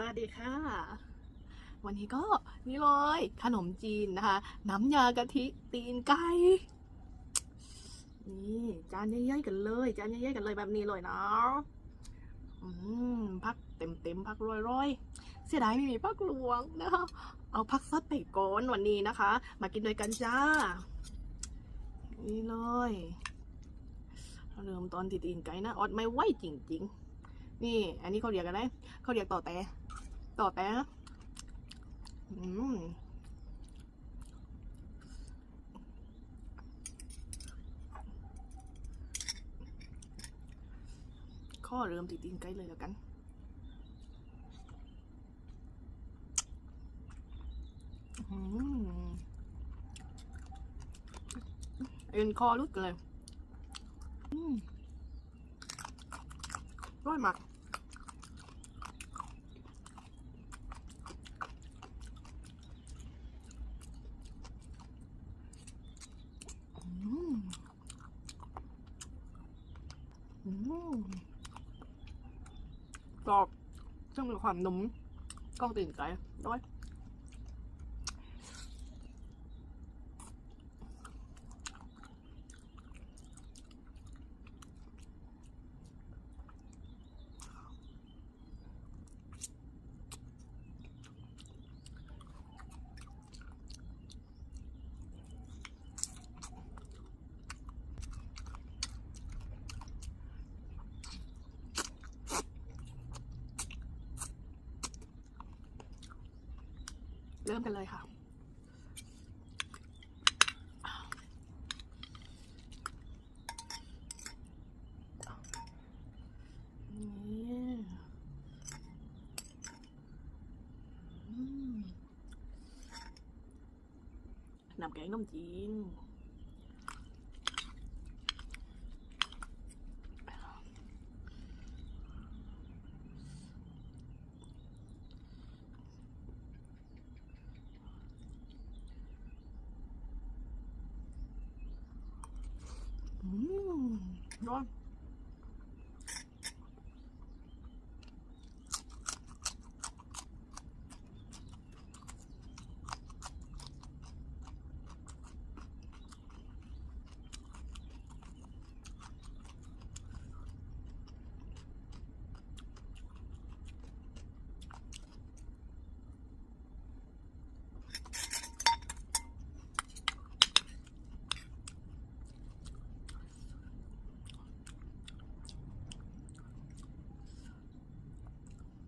สวัสดีค่ะ วันนี้ก็นี่เลยขนมจีนนะคะ น้ำยากะทิตีนไก่นี่จานใหญ่ๆกันเลย จานใหญ่ๆกันเลยแบบนี้เลยเนาะอืมพักเต็มๆพักร้อยๆเสียดายไม่มีพักหลวงนะคะเอาพักซัดไปก่อนวันนี้นะคะ มากินด้วยกันจ้า นี่เลยเริ่มตอนติดตีนไก่นะออดไม่ไหวจริง ๆ นี่ อันนี้เขาเรียกกันได้เขาเรียกต่อแต่ต่อแต่นะอืมข้อเริ่มติดตีนไก่เลยแล้วกันอืมเอ็นคอรุดกันเลย อืม ร้อยมากอืมอืมกรอบซึ่งมีความนุ่มก้องตีนไก่ด้วย เริ่มกันเลยค่ะน้ำแกงน้ำจีนำแ